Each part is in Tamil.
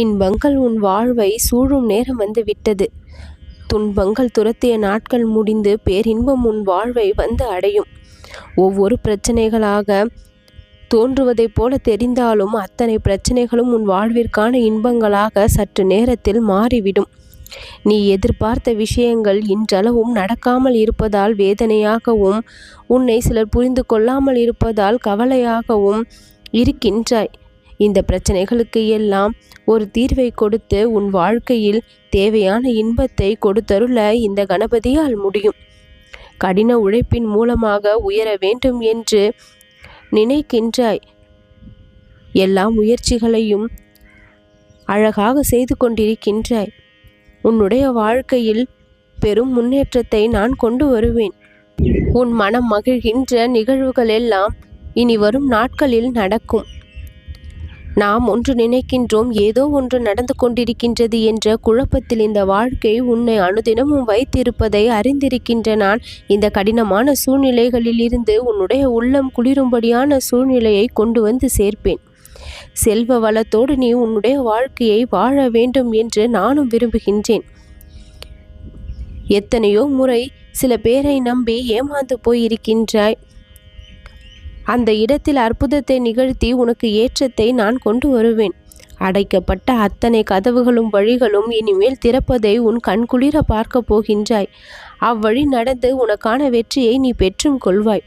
இன்பங்கள் உன் வாழ்வை சூழும் நேரம் வந்து விட்டது. துன்பங்கள் துரத்திய நாட்கள் முடிந்து பேரின்பம் உன் வாழ்வை வந்து அடையும். ஒவ்வொரு பிரச்சனைகளாக தோன்றுவதைப் போல தெரிந்தாலும் அத்தனை பிரச்சனைகளும் உன் வாழ்விற்கான இன்பங்களாக சற்று நேரத்தில் மாறிவிடும். நீ எதிர்பார்த்த விஷயங்கள் இன்றளவும் நடக்காமல் இருப்பதால் வேதனையாகவும் உன்னை சிலர் புரிந்து கொள்ளாமல் இருப்பதால் கவலையாகவும் இருக்கின்றாய். இந்த பிரச்சனைகளுக்கு எல்லாம் ஒரு தீர்வை கொடுத்து உன் வாழ்க்கையில் தேவையான இன்பத்தை கொடுத்தருள இந்த கணபதியால் முடியும். கடின உழைப்பின் மூலமாக உயர வேண்டும் என்று நினைக்கின்றாய். எல்லா முயற்சிகளையும் அழகாக செய்து கொண்டிருக்கின்றாய். உன்னுடைய வாழ்க்கையில் பெரும் முன்னேற்றத்தை நான் கொண்டு வருவேன். உன் மனம் மகிழ்கின்ற நிகழ்வுகள் எல்லாம் இனி வரும் நாட்களில் நடக்கும். நாம் ஒன்று நினைக்கின்றோம் ஏதோ ஒன்று நடந்து கொண்டிருக்கின்றது என்ற குழப்பத்தில் இந்த வாழ்க்கை உன்னை அனுதினமும் வைத்திருப்பதை அறிந்திருக்கின்ற நான் இந்த கடினமான சூழ்நிலைகளில் இருந்து உன்னுடைய உள்ளம் குளிரும்படியான சூழ்நிலையை கொண்டு வந்து சேர்ப்பேன். செல்வ வளத்தோடு நீ உன்னுடைய வாழ்க்கையை வாழ வேண்டும் என்று நானும் விரும்புகின்றேன். எத்தனையோ முறை சில பேரை நம்பி ஏமாந்து போயிருக்கின்றாய். அந்த இடத்தில் அற்புதத்தை நிகழ்த்தி உனக்கு ஏற்றத்தை நான் கொண்டு வருவேன். அடைக்கப்பட்ட அத்தனை கதவுகளும் வழிகளும் இனிமேல் திறப்பதை உன் கண்குளிர பார்க்க போகின்றாய். அவ்வழி நடந்து உனக்கான வெற்றியை நீ பெற்றும் கொள்வாய்.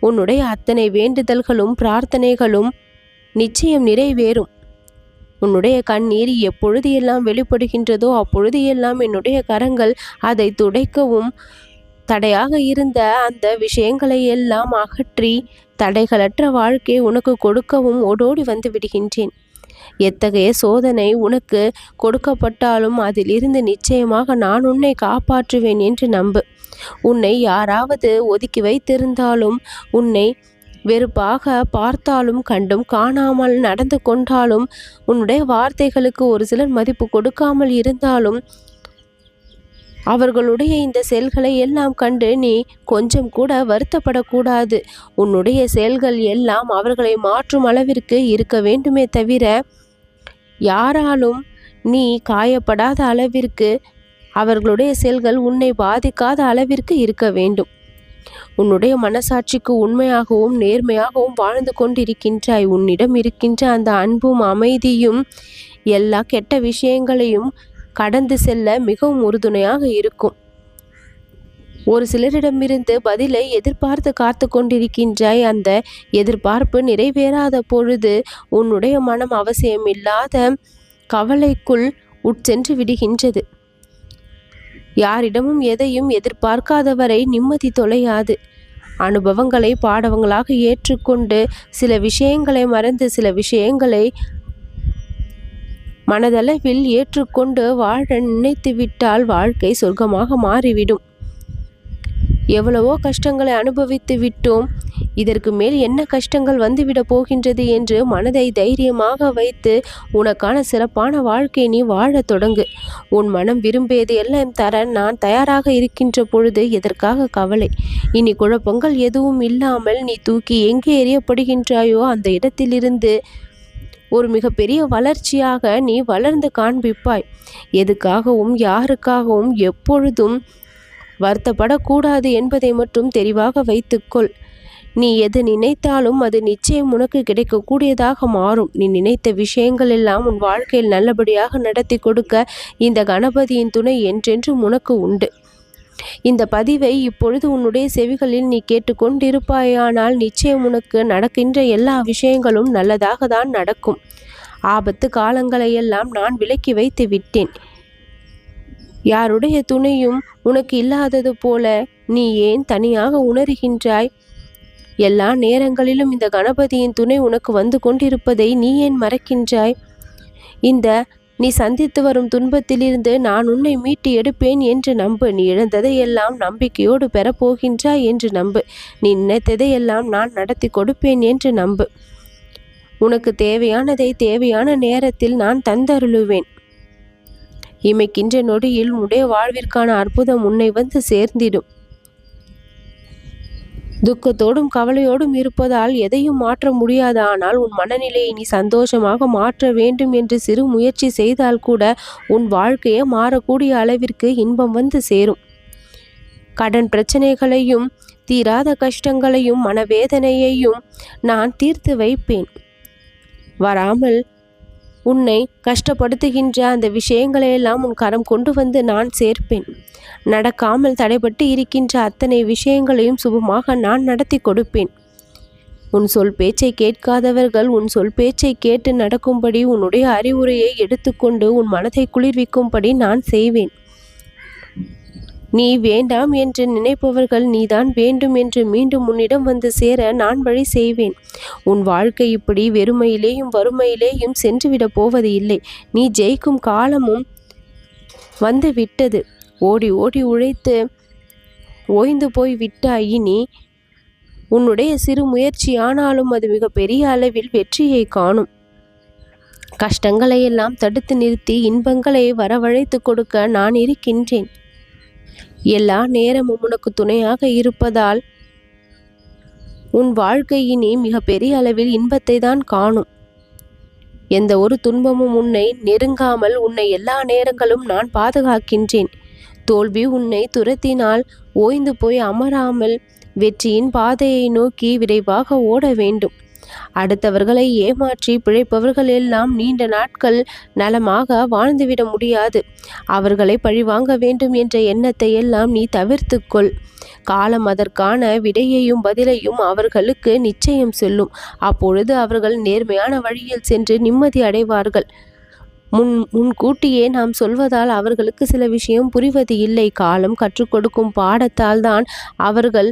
உன்னுடைய அத்தனை வேண்டுதல்களும் பிரார்த்தனைகளும் நிச்சயம் நிறைவேறும். உன்னுடைய கண்ணீர் எப்பொழுது எல்லாம் வெளிப்படுகின்றதோ அப்பொழுது எல்லாம் என்னுடைய கரங்கள் அதை துடைக்கவும் தடையாக இருந்த அந்த விஷயங்களை எல்லாம் அகற்றி தடைகளற்ற வாழ்க்கை உனக்கு கொடுக்கவும் ஓடோடி வந்து விடுகின்றேன். எத்தகைய சோதனை உனக்கு கொடுக்கப்பட்டாலும் அதிலிருந்து நிச்சயமாக நான் உன்னை காப்பாற்றுவேன் என்று நம்பு. உன்னை யாராவது ஒதுக்கி வைத்திருந்தாலும் உன்னை வெறுப்பாக பார்த்தாலும் கண்டும் காணாமல் நடந்து கொண்டாலும் உன்னுடைய வார்த்தைகளுக்கு ஒரு சிலர் மதிப்பு கொடுக்காமல் இருந்தாலும் அவர்களுடைய இந்த செயல்களை எல்லாம் கண்டு நீ கொஞ்சம் கூட வருத்தப்படக்கூடாது. உன்னுடைய செயல்கள் எல்லாம் அவர்களை மாற்றும் அளவிற்கு இருக்க வேண்டுமே தவிர யாராலும் நீ காயப்படாத அளவிற்கு அவர்களுடைய செயல்கள் உன்னை பாதிக்காத அளவிற்கு இருக்க வேண்டும். உன்னுடைய மனசாட்சிக்கு உண்மையாகவும் நேர்மையாகவும் வாழ்ந்து கொண்டிருக்கின்றாய். உன்னிடம் இருக்கின்ற அந்த அன்பும் அமைதியும் எல்லா கெட்ட விஷயங்களையும் கடந்து செல்ல மிகவும் உறுதுணையாக இருக்கும். ஒரு சிலரிடமிருந்து பதிலை எதிர்பார்த்து காத்து கொண்டிருக்கின்றாய். அந்த எதிர்பார்ப்பு நிறைவேறாத பொழுது உன்னுடைய மனம் அவசியமில்லாத கவலைக்குள் உட்சென்று விடுகின்றது. யாரிடமும் எதையும் எதிர்பார்க்காதவரை நிம்மதி தொலையாது. அனுபவங்களை பாடவங்களாக ஏற்றுக்கொண்டு சில விஷயங்களை மறந்து சில விஷயங்களை மனதளவில் ஏற்றுக்கொண்டு வாழ நினைத்துவிட்டால் வாழ்க்கை சொர்க்கமாக மாறிவிடும். எவ்வளவோ கஷ்டங்களை அனுபவித்து விட்டோம். இதற்கு மேல் என்ன கஷ்டங்கள் வந்துவிடப் போகின்றது என்று மனதை தைரியமாக வைத்து உனக்கான சிறப்பான வாழ்க்கை நீ வாழத் தொடங்கு. உன் மனம் விரும்பியது எல்லாம் தர நான் தயாராக இருக்கின்ற பொழுது எதற்காக கவலை? இனி குழப்பங்கள் எதுவும் இல்லாமல் நீ தூக்கி எங்கே எறியப்படுகின்றாயோ அந்த இடத்திலிருந்து ஒரு மிகப்பெரிய வளர்ச்சியாக நீ வளர்ந்து காண்பிப்பாய். எதுக்காகவும் யாருக்காகவும் எப்பொழுதும் வருத்தப்படக்கூடாது என்பதை மட்டும் தெரிவாக வைத்துக்கொள். நீ எது நினைத்தாலும் அது நிச்சயம் உனக்கு கிடைக்கக்கூடியதாக மாறும். நீ நினைத்த விஷயங்கள் எல்லாம் உன் வாழ்க்கையில் நல்லபடியாக நடத்தி கொடுக்க இந்த கணபதியின் துணை என்றென்றும் உனக்கு உண்டு. இந்த பதிவை இப்பொழுது உன்னுடைய செவிகளில் நீ கேட்டுக்கொண்டிருப்பாயானால் நிச்சயம் உனக்கு நடக்கின்ற எல்லா விஷயங்களும் நல்லதாக தான் நடக்கும். ஆபத்து காலங்களையெல்லாம் நான் விலக்கி வைத்து விட்டேன். யாருடைய துணையும் உனக்கு இல்லாதது போல நீ ஏன் தனியாக உணர்கின்றாய்? எல்லா நேரங்களிலும் இந்த கணபதியின் துணை உனக்கு வந்து கொண்டிருப்பதை நீ ஏன் மறக்கின்றாய்? இந்த நீ சந்தித்து வரும் துன்பத்திலிருந்து நான் உன்னை மீட்டு எடுப்பேன் என்று நம்பு. நீ இழந்ததையெல்லாம் நம்பிக்கையோடு பெறப்போகின்றாய் என்று நம்பு. நீ நினைத்ததையெல்லாம் நான் நடத்தி கொடுப்பேன் என்று நம்பு. உனக்கு தேவையானதை தேவையான நேரத்தில் நான் தந்தருளுவேன். இமைக்கின்ற நொடியில் உடைய வாழ்விற்கான அற்புதம் உன்னை வந்து சேர்ந்திடும். துக்கத்தோடும் கவலையோடும் இருப்பதால் எதையும் மாற்ற முடியாது. ஆனால் உன் மனநிலையை நீ சந்தோஷமாக மாற்ற வேண்டும் என்று சிறு முயற்சி செய்தால் கூட உன் வாழ்க்கையை மாறக்கூடிய அளவிற்கு இன்பம் வந்து சேரும். கடன் பிரச்சனைகளையும் தீராத கஷ்டங்களையும் மனவேதனையையும் நான் தீர்த்து வைப்பேன். வராமல் உன்னை கஷ்டப்படுத்துகின்ற அந்த விஷயங்களையெல்லாம் உன் கரம் கொண்டு வந்து நான் சேர்ப்பேன். நடக்காமல் தடைபட்டு இருக்கின்ற அத்தனை விஷயங்களையும் சுபமாக நான் நடத்தி கொடுப்பேன். உன் சொல் பேச்சை கேட்காதவர்கள் உன் சொல் பேச்சை கேட்டு நடக்கும்படி உன்னுடைய அறிவுரையை எடுத்துக்கொண்டு உன் மனதை குளிர்விக்கும்படி நான் செய்வேன். நீ வேண்டாம் என்று நினைப்பவர்கள் நீதான் வேண்டும் என்று மீண்டும் உன்னிடம் வந்து சேர நான் வழி செய்வேன். உன் வாழ்க்கை இப்படி வெறுமையிலேயும் வறுமையிலேயும் சென்றுவிடப் போவது இல்லை. நீ ஜெயிக்கும் காலமும் வந்து விட்டது ஓடி ஓடி உழைத்து ஓய்ந்து போய் விட்டாய் இனி. உன்னுடைய சிறு முயற்சி ஆனாலும் அது மிக பெரிய அளவில் வெற்றியை காணும். கஷ்டங்களை எல்லாம் தடுத்து நிறுத்தி இன்பங்களை வரவழைத்து கொடுக்க நான் இருக்கின்றேன். எல்லா நேரமும் உனக்கு துணையாக இருப்பதால் உன் வாழ்க்கை இனி மிகப்பெரிய அளவில் இன்பத்தை தான் காணும். எந்த ஒரு துன்பமும் உன்னை நெருங்காமல் உன்னை எல்லா நேரங்களும் நான் பாதுகாக்கின்றேன். தோல்வி உன்னை துரத்தினால் ஓய்ந்து போய் அமராமல் வெற்றியின் பாதையை நோக்கி விரைவாக ஓட வேண்டும். அடுத்தவர்களை ஏமாற்றி பிழைப்பவர்கள் எல்லாம் நீண்ட நாட்கள் நலமாக வாழ்ந்துவிட முடியாது. அவர்களை பழிவாங்க வேண்டும் என்ற எண்ணத்தை எல்லாம் நீ தவிர்த்துக்கொள். காலம் அதற்கான விடையையும் பதிலையும் அவர்களுக்கு நிச்சயம் சொல்லும். அப்பொழுது அவர்கள் நேர்மையான வழியில் சென்று நிம்மதி அடைவார்கள். முன் முன்கூட்டியே நாம் சொல்வதால் அவர்களுக்கு சில விஷயம் புரிவது இல்லை. காலம் கற்றுக் கொடுக்கும் பாடத்தால் தான் அவர்கள்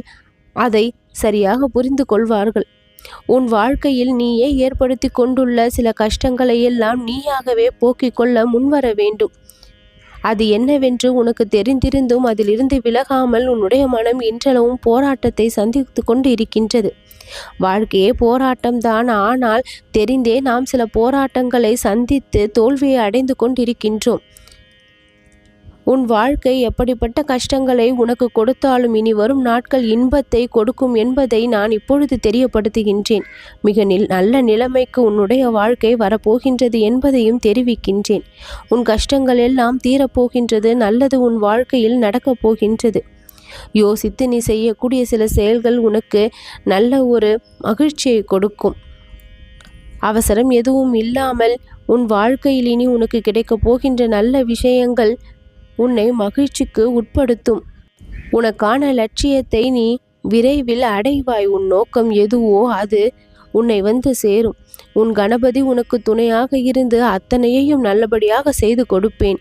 அதை சரியாக புரிந்து கொள்வார்கள். உன் வாழ்க்கையில் நீயே ஏற்படுத்தி கொண்டுள்ள சில கஷ்டங்களை எல்லாம் நீயாகவே போக்கிக் கொள்ள முன்வர வேண்டும். அது என்னவென்று உனக்கு தெரிந்திருந்தும் அதிலிருந்து விலகாமல் உன்னுடைய மனம் இன்றளவும் போராட்டத்தை சந்தித்து கொண்டு இருக்கின்றது வாழ்க்கையே போராட்டம்தான் ஆனால் தெரிந்தே நாம் சில போராட்டங்களை சந்தித்து தோல்வியை அடைந்து கொண்டிருக்கின்றோம். உன் வாழ்க்கை எப்படிப்பட்ட கஷ்டங்களை உனக்கு கொடுத்தாலும் இனி வரும் நாட்கள் இன்பத்தை கொடுக்கும் என்பதை நான் இப்பொழுது தெரியப்படுத்துகின்றேன். மிக நில் நல்ல நிலைமைக்கு உன்னுடைய வாழ்க்கை வரப்போகின்றது என்பதையும் தெரிவிக்கின்றேன். உன் கஷ்டங்கள் எல்லாம் தீரப்போகின்றது நல்லது உன் வாழ்க்கையில் நடக்கப் போகின்றது. யோசித்து நீ செய்யக்கூடிய சில செயல்கள் உனக்கு நல்ல ஒரு மகிழ்ச்சியை கொடுக்கும். அவசரம் எதுவும் இல்லாமல் உன் வாழ்க்கையில் இனி உனக்கு கிடைக்கப் போகின்ற நல்ல விஷயங்கள் உன்னை மகிழ்ச்சிக்கு உட்படுத்தும். உனக்கான லட்சியத்தை நீ விரைவில் அடைவாய். உன் நோக்கம் எதுவோ அது உன்னை வந்து சேரும். உன் கணபதி உனக்கு துணையாக இருந்து அத்தனையையும் நல்லபடியாக செய்து கொடுப்பேன்.